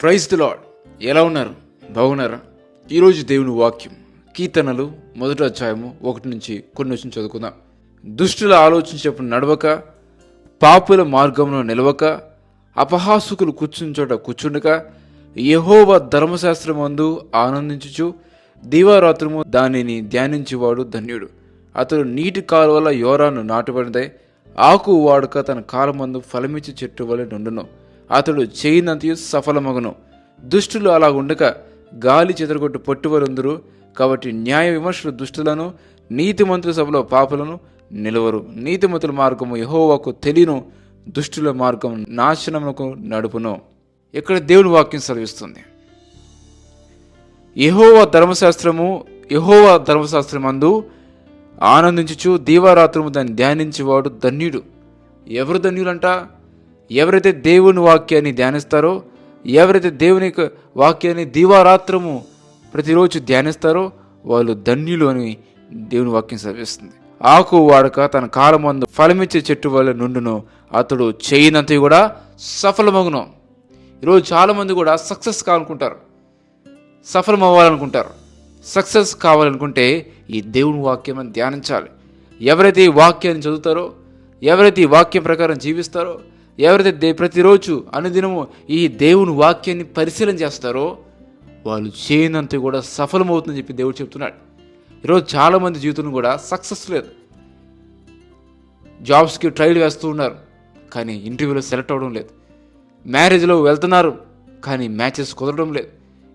Praise the lord ఎలా ఉన్నారు? బాగున్నారా? ఈరోజు దేవుని వాక్యం కీర్తనలు మొదటి అధ్యాయము ఒకటి నుంచి కొన్ని నుంచి చదువుకుందాం. దుష్టుల ఆలోచించేప్పుడు నడవక పాపుల మార్గంలో నిలవక అపహాసుకులు కూర్చుని చోట కూర్చుండక యహోవ ధర్మశాస్త్రం అందు ఆనందించుచు దీవారాత్రము దానిని ధ్యానించేవాడు ధన్యుడు. అతడు నీటి కాలువల యోరాను నాటుబడిదే ఆకు వాడుక తన కాలమందు ఫలమిచ్చి చెట్టు వలె నుండును. అతడు చేయనంతయు సఫలమగును. దుష్టులు అలా ఉండక గాలి చెదరగొట్టు పొట్టివరుందురు కాబట్టి న్యాయ విమర్శలు దుష్టులను నీతిమంతుల సభలో పాపలను నిలవరు. నీతిమంతుల మార్గము యహోవాకు తెలియను దుష్టుల మార్గం నాశనములకు నడుపును. ఇక్కడ దేవుని వాక్యం సెలవిస్తుంది. యహోవ ధర్మశాస్త్రము యహోవా ధర్మశాస్త్రమందు ఆనందించుచు దీవారాత్రము దాన్ని ధ్యానించేవాడు ధన్యుడు. ఎవరు ధన్యులంట? ఎవరైతే దేవుని వాక్యాన్ని ధ్యానిస్తారో ఎవరైతే దేవుని వాక్యాన్ని దీవారాత్రము ప్రతిరోజు ధ్యానిస్తారో వాళ్ళు ధన్యులు అని దేవుని వాక్యం చదివిస్తుంది ఆకు వాడక తన కాలమందు ఫలమిచ్చే చెట్టు వల్ల నుండును. అతడు చేయనంత కూడా సఫలమగును. ఈరోజు చాలామంది కూడా సక్సెస్ కావాలనుకుంటారు. సఫలం అవ్వాలనుకుంటారు సక్సెస్ కావాలనుకుంటే ఈ దేవుని వాక్యం అని ధ్యానించాలి. ఎవరైతే ఈ వాక్యాన్ని చదువుతారో ఎవరైతే ఈ వాక్యం ప్రకారం జీవిస్తారో ఎవరైతే దే ప్రతిరోజు అనుదినము ఈ దేవుని వాక్యాన్ని పరిశీలన చేస్తారో వాళ్ళు చేయనంత కూడా సఫలమవుతుందని చెప్పి దేవుడు చెప్తున్నాడు. ఈరోజు చాలామంది జీవితంలో కూడా సక్సెస్ లేదు. జాబ్స్కి ట్రైల్ వేస్తూ ఉన్నారు కానీ ఇంటర్వ్యూలో సెలెక్ట్ అవ్వడం లేదు. మ్యారేజ్లో వెళ్తున్నారు కానీ మ్యాచెస్ కుదరడం లేదు.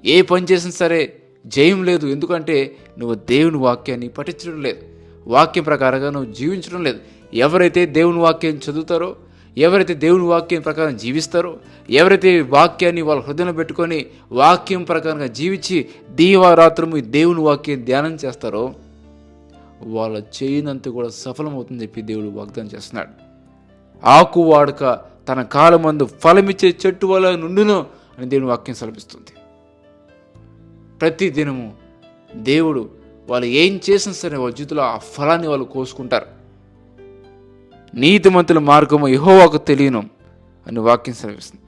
ఏ పని చేసినా సరే జయం లేదు ఎందుకంటే నువ్వు దేవుని వాక్యాన్ని పఠించడం లేదు. వాక్యం ప్రకారంగా నువ్వు జీవించడం లేదు. ఎవరైతే దేవుని వాక్యం చదువుతారో ఎవరైతే దేవుని వాక్యం ప్రకారం జీవిస్తారో ఎవరైతే వాక్యాన్ని వాళ్ళ హృదయంలో పెట్టుకొని వాక్యం ప్రకారంగా జీవించి దీవారాత్రము ఈ దేవుని వాక్యం ధ్యానం చేస్తారో వాళ్ళ చేయనంత కూడా సఫలమవుతుందని చెప్పి దేవుడు వాగ్దానం చేస్తున్నాడు. ఆకు వాడక తన కాలమందు ఫలమిచ్చే చెట్టు వల్ల నుండును అని దేవుని వాక్యం సెలవిస్తుంది. ప్రతి దినము దేవుడు వాళ్ళు ఏం చేసినా సరే వాళ్ళ జీవితంలో ఆ ఫలాన్ని వాళ్ళు కోసుకుంటారు. నీతిమంతుల మార్గము యహోవాకు తెలియను అని వాక్యం సెలవిస్తుంది.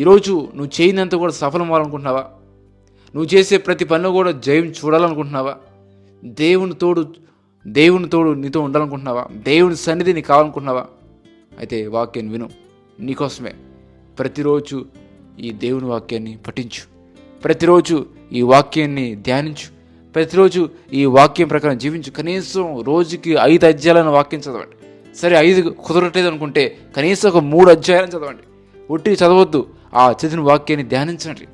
ఈరోజు నువ్వు చేయనంత కూడా సఫలం అవ్వాలనుకుంటున్నావా? నువ్వు చేసే ప్రతి పనిలో కూడా జయం చూడాలనుకుంటున్నావా? దేవుని తోడు దేవుని తోడు నీతో ఉండాలనుకుంటున్నావా? దేవుని సన్నిధి నీకు కావాలనుకుంటున్నావా? అయితే వాక్యాన్ని విను. నీకోసమే ప్రతిరోజు ఈ దేవుని వాక్యాన్ని పఠించు. ప్రతిరోజు ఈ వాక్యాన్ని ధ్యానించు. ప్రతిరోజు ఈ వాక్యం ప్రకారం జీవించు. కనీసం రోజుకి ఐదు అధ్యాయాలను వాక్యం చదవండి. సరే ఐదు కుదరట్లేదు అనుకుంటే కనీసం ఒక మూడు అధ్యాయాలను చదవండి. ఒట్టి చదవద్దు. ఆ చదివిన వాక్యాన్ని ధ్యానించండి.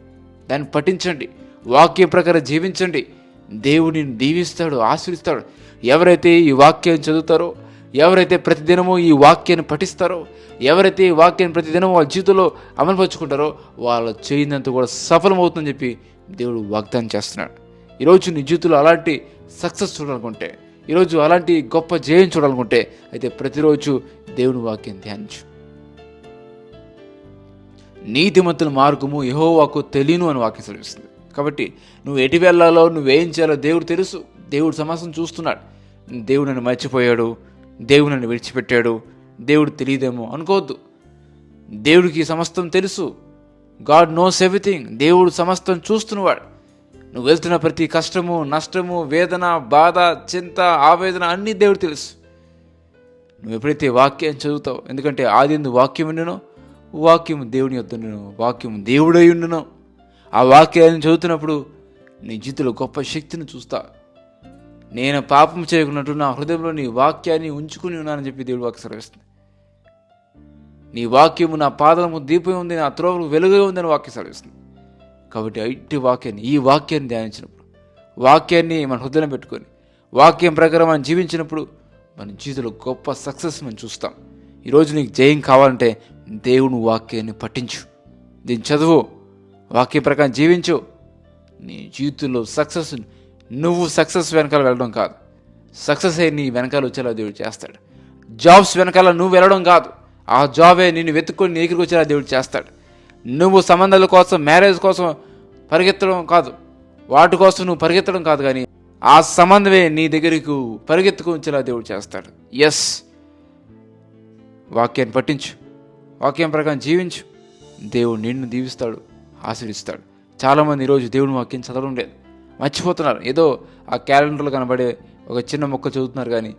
దాన్ని పఠించండి. వాక్యం ప్రకారం జీవించండి. దేవుడిని దీవిస్తాడు ఆశ్రయిస్తాడు ఎవరైతే ఈ వాక్యాన్ని చదువుతారో ఎవరైతే ప్రతిదినము ఈ వాక్యాన్ని పఠిస్తారో ఎవరైతే ఈ వాక్యాన్ని ప్రతిదినమో వాళ్ళ జీవితంలో అమలుపరుచుకుంటారో వాళ్ళ చేయనంత కూడా సఫలమవుతుందని చెప్పి దేవుడు వాగ్దానం చేస్తున్నాడు. ఈరోజు నీ జీవితంలో అలాంటి సక్సెస్ చూడాలనుకుంటే ఈరోజు అలాంటి గొప్ప జయం చూడాలనుకుంటే అయితే ప్రతిరోజు దేవుని వాక్యం ధ్యానించు. నీతిమంతుల మార్గము యహోవాకు తెలియను అని వాక్యం చదివిస్తుంది కాబట్టి నువ్వు ఎటు వెళ్ళాలో నువ్వేం చేయాలో దేవుడు తెలుసు. దేవుడు సమాసం చూస్తున్నాడు. దేవుడు నన్ను మర్చిపోయాడు. దేవుడు నన్ను విడిచిపెట్టాడు. దేవుడు తెలియదేమో అనుకోవద్దు. దేవుడికి సమస్తం తెలుసు. God knows everything. దేవుడు సమస్తం చూస్తున్నవాడు. నువ్వు వెళ్తున్న ప్రతి కష్టము నష్టము వేదన బాధ చింత ఆవేదన అన్నీ దేవుడు తెలుసు. నువ్వు ఎప్పుడైతే వాక్యం చదువుతావు ఎందుకంటే ఆది ఎందు వాక్యం ఉండునో వాక్యం దేవుని యొద్ద వాక్యం దేవుడై ఉండునో ఆ వాక్యాన్ని చదువుతున్నప్పుడు నీ జీవితంలో గొప్ప శక్తిని చూస్తా. నేను పాపం చేయకున్నట్టు నా హృదయంలో నీ వాక్యాన్ని ఉంచుకుని ఉన్నానని చెప్పి దేవుడు వాక్య సెలవిస్తుంది. నీ వాక్యము నా పాదము దీపం ఉంది నా త్రోవకు వెలుగుగా ఉందని వాక్యం సెలవిస్తుంది. కాబట్టి ఇట్టి వాక్యాన్ని ఈ వాక్యాన్ని ధ్యానించినప్పుడు వాక్యాన్ని మన హృదయం పెట్టుకొని వాక్యం ప్రకారం మనం జీవించినప్పుడు మన జీవితంలో గొప్ప సక్సెస్ మనం చూస్తాం. ఈరోజు నీకు జయం కావాలంటే దేవుని వాక్యాన్ని పఠించు. దీన్ని చదువు. వాక్యం ప్రకారం జీవించు. నీ జీవితంలో సక్సెస్ నువ్వు సక్సెస్ వెనకాల వెళ్ళడం కాదు. సక్సెస్ అయ్యి నీ వెనకాల వచ్చేలా దేవుడు చేస్తాడు. జాబ్స్ వెనకాల నువ్వు వెళ్ళడం కాదు. ఆ జాబే నిన్ను వెతుక్కొని నీ దగ్గరికి వచ్చేలా దేవుడు చేస్తాడు. నువ్వు సంబంధాల కోసం మ్యారేజ్ కోసం పరిగెత్తడం కాదు. వాటి కోసం నువ్వు పరిగెత్తడం కాదు కానీ ఆ సంబంధమే నీ దగ్గరకు పరిగెత్తుకు ఉంచేలా దేవుడు చేస్తాడు. ఎస్ వాక్యాన్ని పట్టించు వాక్యం ప్రకారం జీవించు. దేవుడు నిన్ను దీవిస్తాడు ఆశీర్విస్తాడు చాలామంది ఈరోజు దేవుని వాక్యం చదవడం లేదు. మర్చిపోతున్నారు. ఏదో ఆ క్యాలెండర్లో కనబడే ఒక చిన్న మొక్క చదువుతున్నారు కానీ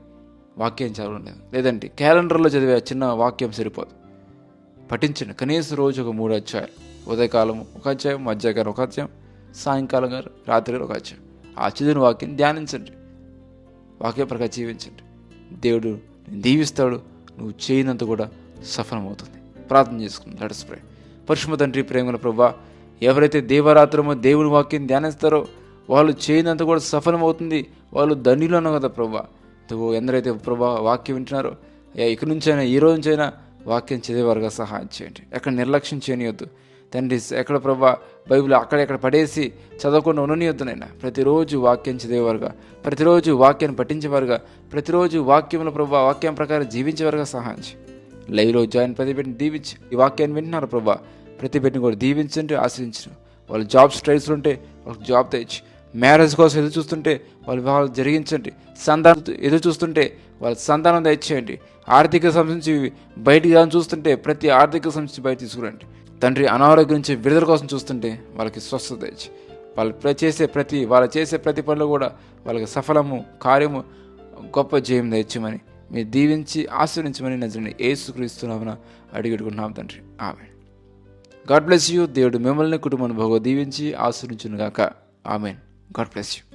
వాక్యం చదవడం లేదు. లేదంటే క్యాలెండర్లో చదివే ఆ చిన్న వాక్యం సరిపోదు. పఠించండి కనీసం రోజు ఒక మూడు అధ్యాయాలు. ఉదయకాలం ఒక అధ్యాయం మధ్యాహ్నం ఒక అధ్యాయం సాయంకాలం గారు రాత్రి గారు ఒక అధ్యాయం. ఆ చదివిన వాక్యం ధ్యానించండి. వాక్య ప్రకారం జీవించండి. దేవుడు దీవిస్తాడు నువ్వు చేయనంత కూడా సఫలమవుతుంది. ప్రార్థన చేసుకుంది. లెటస్ ప్రే పరిశుమ తండ్రి ప్రేమల ప్రభా ఎవరైతే దేవరాత్రమో దేవుని వాక్యం ధ్యానిస్తారో వాళ్ళు చేయనంత కూడా సఫలమవుతుంది. వాళ్ళు ధనిలో కదా ప్రభా. నువ్వు ఎందరైతే ప్రభా వాక్యం వింటున్నారో ఇక నుంచైనా ఈ రోజు నుంచైనా వాక్యం చదివేవారుగా సహాయం చేయండి. ఎక్కడ నిర్లక్ష్యం చేయనియొద్దు. తండ్రి ఎక్కడ ప్రభా బైబిల్ అక్కడెక్కడ పడేసి చదవకుండా ఉండనియొద్దునైనా ప్రతిరోజు వాక్యం చదివేవారుగా ప్రతిరోజు వాక్యాన్ని పఠించేవారుగా ప్రతిరోజు వాక్యంలో ప్రభా వాక్యం ప్రకారం జీవించేవారుగా సహాయం చేయి. లైవ్లో జాయిన్ ప్రతి బిడ్డని దీవించి ఈ వాక్యాన్ని వింటున్నారు ప్రభా. ప్రతి బిడ్డని కూడా దీవించండి ఆశ్రయించు వాళ్ళు జాబ్ స్ట్రైట్స్ ఉంటే వాళ్ళకి జాబ్ తెచ్చి మ్యారేజ్ కోసం ఎదురు చూస్తుంటే వాళ్ళు వివాహాలు జరిగించండి. సంతానం ఎదురు చూస్తుంటే వాళ్ళ సంతానం దయచేయండి. ఆర్థిక సమస్య నుంచి బయటికి కానీ చూస్తుంటే ప్రతి ఆర్థిక సమస్య నుంచి బయట తీసుకురండి. తండ్రి అనారోగ్యం నుంచి విడుదల కోసం చూస్తుంటే వాళ్ళకి స్వస్థత తెచ్చి వాళ్ళు చేసే ప్రతి వాళ్ళు చేసే ప్రతి పనులు కూడా వాళ్ళకి సఫలము కార్యము గొప్ప జయం తెచ్చమని మీరు దీవించి ఆశ్రయించమని నజరని ఏసుక్రీస్తున్నామని అడిగడుకుంటున్నాం తండ్రి. ఆమె గాడ్ బ్లెస్ యూ. దేవుడు మిమ్మల్ని కుటుంబాన్ని భగవ దీవించి ఆశ్రయించునుగాక ఆమెన్. God bless you